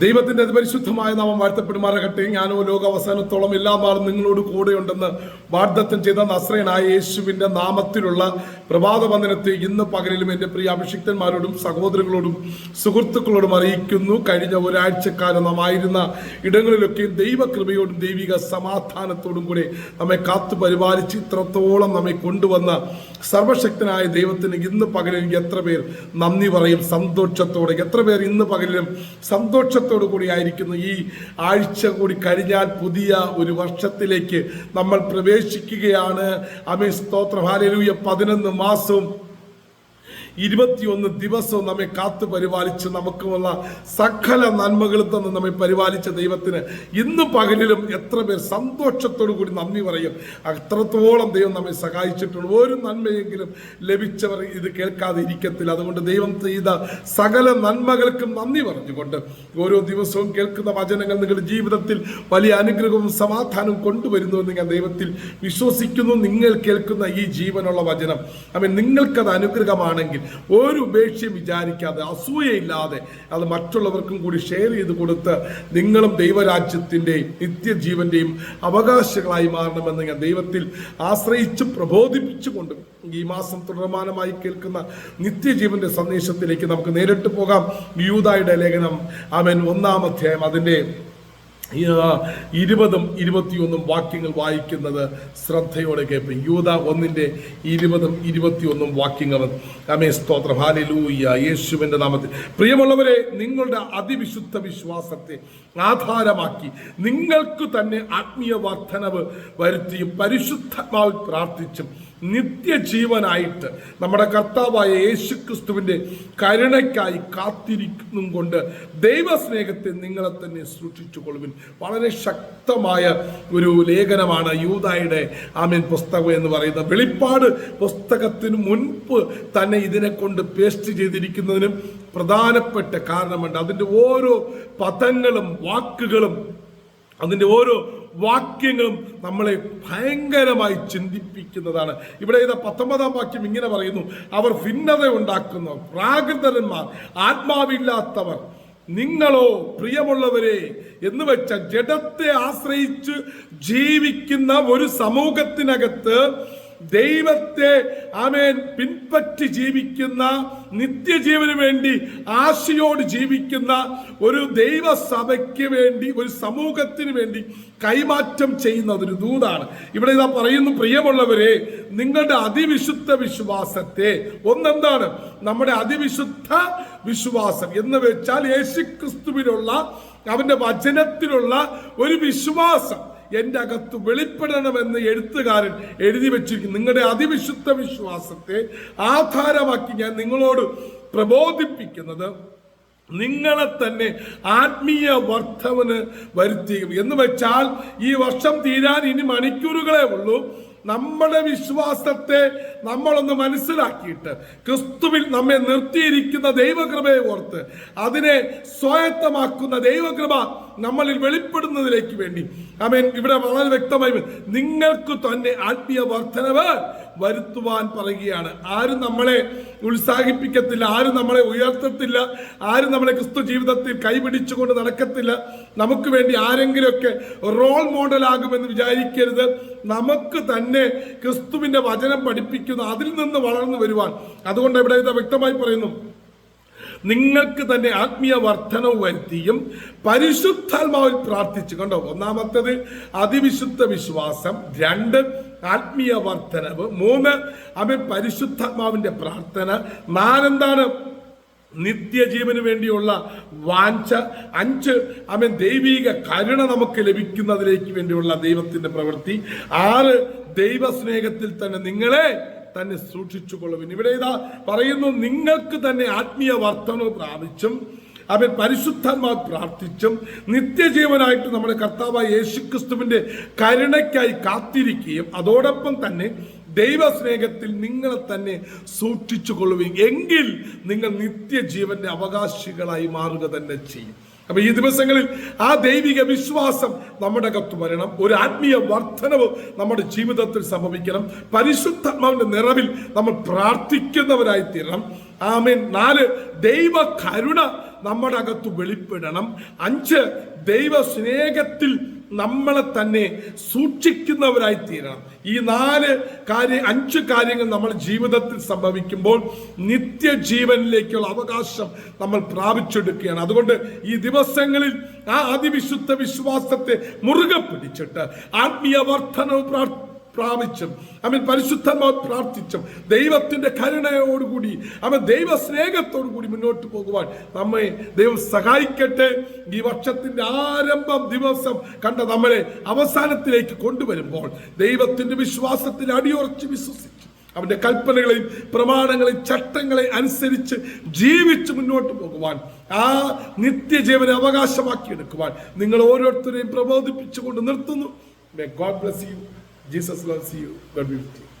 ദൈവത്തിന്റെ പരിശുദ്ധമായ നാമം വാഴ്ത്തപ്പെടുമാറാകട്ടെ. ഞാനോ ലോക അവസാനത്തോളം എല്ലാ നാളും നിങ്ങളോട് കൂടെയുണ്ടെന്ന് വാഗ്ദത്തം ചെയ്ത നസ്രയനായ യേശുവിന്റെ നാമത്തിലുള്ള പ്രഭാത വന്ദനത്തെ ഇന്ന് പകലിലും എന്റെ പ്രിയ അഭിഷിക്തന്മാരോടും സഹോദരങ്ങളോടും സുഹൃത്തുക്കളോടും അറിയിക്കുന്നു. കഴിഞ്ഞ ഒരാഴ്ചക്കാലം നാം ആയിരുന്ന ഇടങ്ങളിലൊക്കെ ദൈവകൃപയോടും ദൈവിക സമാധാനത്തോടും കൂടെ നമ്മെ കാത്തു പരിപാലിച്ച് ഇത്രത്തോളം നമ്മെ കൊണ്ടുവന്ന സർവശക്തനായ ദൈവത്തിന് ഇന്ന് പകലിൽ എത്ര പേർ നന്ദി പറയും സന്തോഷത്തോടെ. എത്ര പേർ ഇന്ന് പകലിലും സന്തോഷത്തോടു കൂടി ആയിരിക്കുന്നു. ഈ ആഴ്ച കൂടി കഴിഞ്ഞാൽ പുതിയ ഒരു വർഷത്തിലേക്ക് നമ്മൾ പ്രവേശിക്കുകയാണ്. അമേ സ്തോത്ര. ഹാലലൂയ പതിനൊന്ന് nosso ഇരുപത്തിയൊന്ന് ദിവസവും നമ്മെ കാത്തു പരിപാലിച്ച് നമുക്കുമുള്ള സകല നന്മകളും തന്ന് നമ്മെ പരിപാലിച്ച ദൈവത്തിന് ഇന്ന് പകലിലും എത്ര പേർ സന്തോഷത്തോടു കൂടി നന്ദി പറയും. അത്രത്തോളം ദൈവം നമ്മെ സഹായിച്ചിട്ടുണ്ട്. ഒരു നന്മയെങ്കിലും ലഭിച്ചവർ ഇത് കേൾക്കാതെ ഇരിക്കത്തില്ല. അതുകൊണ്ട് ദൈവം ചെയ്ത സകല നന്മകൾക്കും നന്ദി പറഞ്ഞുകൊണ്ട് ഓരോ ദിവസവും കേൾക്കുന്ന വചനങ്ങൾ നിങ്ങളുടെ ജീവിതത്തിൽ വലിയ അനുഗ്രഹവും സമാധാനവും കൊണ്ടുവരുന്നുവെന്ന് ഞാൻ ദൈവത്തിൽ വിശ്വസിക്കുന്നു. നിങ്ങൾ കേൾക്കുന്ന ഈ ജീവനുള്ള വചനം. അമ്മ നിങ്ങൾക്കത് അനുഗ്രഹമാണെങ്കിൽ ഒരു ഉപേക്ഷയും വിചാരിക്കാതെ അസൂയയില്ലാതെ അത് മറ്റുള്ളവർക്കും കൂടി ഷെയർ ചെയ്ത് കൊടുത്ത് നിങ്ങളും ദൈവരാജ്യത്തിന്റെയും നിത്യജീവന്റെയും അവകാശികളായി മാറണമെന്ന് ഞാൻ ദൈവത്തിൽ ആശ്രയിച്ച് പ്രബോധിപ്പിച്ചുകൊണ്ട് ഈ മാസം തുടർമാനമായി കേൾക്കുന്ന നിത്യജീവന്റെ സന്ദേശത്തിലേക്ക് നമുക്ക് നേരിട്ട് പോകാം. യൂതായുടെ ലേഖനം അവൻ ഒന്നാം അധ്യായം അതിന്റെ ഇരുപതും ഇരുപത്തിയൊന്നും വാക്യങ്ങൾ വായിക്കുന്നത് ശ്രദ്ധയോടെ കേൾപ്പും യൂത ഒന്നിന്റെ ഇരുപതും ഇരുപത്തിയൊന്നും വാക്യങ്ങൾ. അമേ സ്തോത്രം. ഹാലലൂയ യേശുവിന്റെ നാമത്തിൽ. പ്രിയമുള്ളവരെ നിങ്ങളുടെ അതിവിശുദ്ധ വിശ്വാസത്തെ ആധാരമാക്കി നിങ്ങൾക്ക് തന്നെ ആത്മീയ വർധനവ് വരുത്തിയും പരിശുദ്ധാത്മാവിൽ പ്രാർത്ഥിച്ചും നിത്യജീവനായിട്ട് നമ്മുടെ കർത്താവായ യേശു ക്രിസ്തുവിന്റെ കരുണയ്ക്കായി കാത്തിരിക്കുന്നും കൊണ്ട് ദൈവസ്നേഹത്തെ നിങ്ങളെ തന്നെ സൂക്ഷിച്ചു കൊള്ളുവിൻ വളരെ ശക്തമായ ഒരു ലേഖനമാണ് യൂതായുടെ ആമീൻ പുസ്തകം എന്ന് പറയുന്നത് വെളിപ്പാട് പുസ്തകത്തിന് മുൻപ് തന്നെ ഇതിനെ കൊണ്ട് പേസ്റ്റ് ചെയ്തിരിക്കുന്നതിനും പ്രധാനപ്പെട്ട കാരണമുണ്ട്. അതിന്റെ ഓരോ പദങ്ങളും വാക്കുകളും അതിന്റെ ഓരോ വാക്യങ്ങളും നമ്മളെ ഭയങ്കരമായി ചിന്തിപ്പിക്കുന്നതാണ്. ഇവിടെ ഇത് പത്തൊമ്പതാം വാക്യം ഇങ്ങനെ പറയുന്നു. അവർ ഭിന്നത ഉണ്ടാക്കുന്നു. പ്രാകൃതന്മാർ ആത്മാവില്ലാത്തവർ. നിങ്ങളോ പ്രിയമുള്ളവരെ എന്ന് വെച്ച ജഡത്തെ ആശ്രയിച്ച് ജീവിക്കുന്ന ഒരു സമൂഹത്തിനകത്ത് ദൈവത്തെ ആമേൻ. പിൻപറ്റി ജീവിക്കുന്ന നിത്യജീവന് വേണ്ടി ആശയോട് ജീവിക്കുന്ന ഒരു ദൈവസഭയ്ക്ക് വേണ്ടി ഒരു സമൂഹത്തിന് വേണ്ടി കൈമാറ്റം ചെയ്യുന്ന ഒരു ദൂതാണ്. ഇവിടെ ഇതാ പറയുന്നു പ്രിയമുള്ളവരെ നിങ്ങളുടെ അതിവിശുദ്ധ വിശ്വാസത്തെ ഒന്നെന്താണ്? നമ്മുടെ അതിവിശുദ്ധ വിശ്വാസം എന്ന് വെച്ചാൽ യേശുക്രിസ്തുവിനുള്ള അവന്റെ വചനത്തിലുള്ള ഒരു വിശ്വാസം. എന്റെ അകത്ത് വെളിപ്പെടണമെന്ന് എഴുത്തുകാരൻ എഴുതി വെച്ചിരിക്കുന്നു. നിങ്ങളുടെ അതിവിശുദ്ധ വിശ്വാസത്തെ ആധാരമാക്കി ഞാൻ നിങ്ങളോട് പ്രബോധിപ്പിക്കുന്നത് നിങ്ങളെ തന്നെ ആത്മീയ വർദ്ധവന് വരുത്തിയും എന്ന് വെച്ചാൽ ഈ വർഷം തീരാൻ ഇനി മണിക്കൂറുകളേ ഉള്ളൂ. നമ്മുടെ വിശ്വാസത്തെ നമ്മളൊന്ന് മനസ്സിലാക്കിയിട്ട് ക്രിസ്തുവിൽ നമ്മെ നിർത്തിയിരിക്കുന്ന ദൈവകൃപയെ ഓർത്ത് അതിനെ സ്വായത്തമാക്കുന്ന ദൈവകൃപ നമ്മളിൽ വെളിപ്പെടുന്നതിലേക്ക് വേണ്ടി. അമേൻ ഇവിടെ വളരെ വ്യക്തമായി നിങ്ങൾക്ക് തന്നെ ആത്മീയ വർധനവ് വരുത്തുവാൻ പറയുകയാണ്. ആരും നമ്മളെ ഉത്സാഹിപ്പിക്കത്തില്ല ആരും നമ്മളെ ഉയർത്തത്തില്ല ആരും നമ്മളെ ക്രിസ്തു ജീവിതത്തിൽ കൈപിടിച്ചുകൊണ്ട് നടക്കത്തില്ല. നമുക്ക് വേണ്ടി ആരെങ്കിലുമൊക്കെ റോൾ മോഡലാകുമെന്ന് വിചാരിക്കരുത്. നമുക്ക് തന്നെ ക്രിസ്തുവിന്റെ വചനം പഠിപ്പിക്കുന്ന അതിൽ നിന്ന് വളർന്നു വരുവാൻ. അതുകൊണ്ട് ഇവിടെ ഇത് വ്യക്തമായി പറയുന്നു. നിങ്ങൾക്ക് തന്നെ ആത്മീയ വർധനവ് വരുത്തിയും പരിശുദ്ധാത്മാവിൽ പ്രാർത്ഥിച്ചു കണ്ടോ? ഒന്നാമത്തത് അതിവിശുദ്ധ വിശ്വാസം രണ്ട് ആത്മീയ വർധനവ് മൂന്ന് അവൻ പരിശുദ്ധാത്മാവിന്റെ പ്രാർത്ഥന നാലെന്താണ് നിത്യജീവന് വേണ്ടിയുള്ള വാഞ്ച അഞ്ച് അവൻ ദൈവിക കരുണ നമുക്ക് ലഭിക്കുന്നതിലേക്ക് വേണ്ടിയുള്ള ദൈവത്തിന്റെ പ്രവൃത്തി ആറ് ദൈവസ്നേഹത്തിൽ തന്നെ നിങ്ങളെ തന്നെ സൂക്ഷിച്ചു കൊള്ളുവിൻ ഇവിടെ ഇതാ പറയുന്നു നിങ്ങൾക്ക് തന്നെ ആത്മീയ വർധനവ് പ്രാപിച്ചും അവൻ പരിശുദ്ധന്മാർ പ്രാർത്ഥിച്ചും നിത്യജീവനായിട്ട് നമ്മുടെ കർത്താവായ യേശുക്രിസ്തുവിന്റെ കരുണയ്ക്കായി കാത്തിരിക്കുകയും അതോടൊപ്പം തന്നെ ദൈവസ്നേഹത്തിൽ നിങ്ങളെ തന്നെ സൂക്ഷിച്ചു കൊള്ളുകയും എങ്കിൽ നിങ്ങൾ നിത്യജീവന്റെ അവകാശികളായി മാറുക തന്നെ ചെയ്യും. അപ്പൊ ഈ ദിവസങ്ങളിൽ ആ ദൈവിക വിശ്വാസം നമ്മുടെ അകത്ത് വരണം. ഒരു ആത്മീയ വർധനവ് നമ്മുടെ ജീവിതത്തിൽ സംഭവിക്കണം. പരിശുദ്ധാത്മാവിന്റെ നിറവിൽ നമ്മൾ പ്രാർത്ഥിക്കുന്നവരായി തീരണം ആമേൻ. നാല് ദൈവ കരുണ നമ്മുടെ അകത്ത് വെളിപ്പെടണം. അഞ്ച് ദൈവ സ്നേഹത്തിൽ നമ്മളെ തന്നെ സൂക്ഷിക്കുന്നവരായി തീരണം ഈ നാല് കാര്യ അഞ്ച് കാര്യങ്ങൾ നമ്മൾ ജീവിതത്തിൽ സംഭവിക്കുമ്പോൾ നിത്യജീവനിലേക്കുള്ള അവകാശം നമ്മൾ പ്രാപിച്ചെടുക്കുകയാണ്. അതുകൊണ്ട് ഈ ദിവസങ്ങളിൽ ആ അതിവിശുദ്ധ വിശ്വാസത്തെ മുറുകെ പിടിച്ചിട്ട് ആത്മീയ വർധനവും പ്രാപിച്ചും അവൻ പരിശുദ്ധമായി പ്രാർത്ഥിച്ചും ദൈവത്തിന്റെ കരുണയോടുകൂടി അവൻ ദൈവ സ്നേഹത്തോടു കൂടി മുന്നോട്ട് പോകുവാൻ നമ്മെ ദൈവം സഹായിക്കട്ടെ. ഈ വർഷത്തിന്റെ ആരംഭം ദിവസം കണ്ട നമ്മളെ അവസാനത്തിലേക്ക് കൊണ്ടുവരുമ്പോൾ ദൈവത്തിന്റെ വിശ്വാസത്തിൽ അടിയുറച്ച് വിശ്വസിച്ചു അവന്റെ കൽപ്പനകളെയും പ്രമാണങ്ങളെയും ചട്ടങ്ങളെയും അനുസരിച്ച് ജീവിച്ച് മുന്നോട്ട് പോകുവാൻ ആ നിത്യജീവനെ അവകാശമാക്കിയെടുക്കുവാൻ നിങ്ങൾ ഓരോരുത്തരെയും പ്രബോധിപ്പിച്ചുകൊണ്ട് നിർത്തുന്നു. God bless you Jesus loves you. God be with you.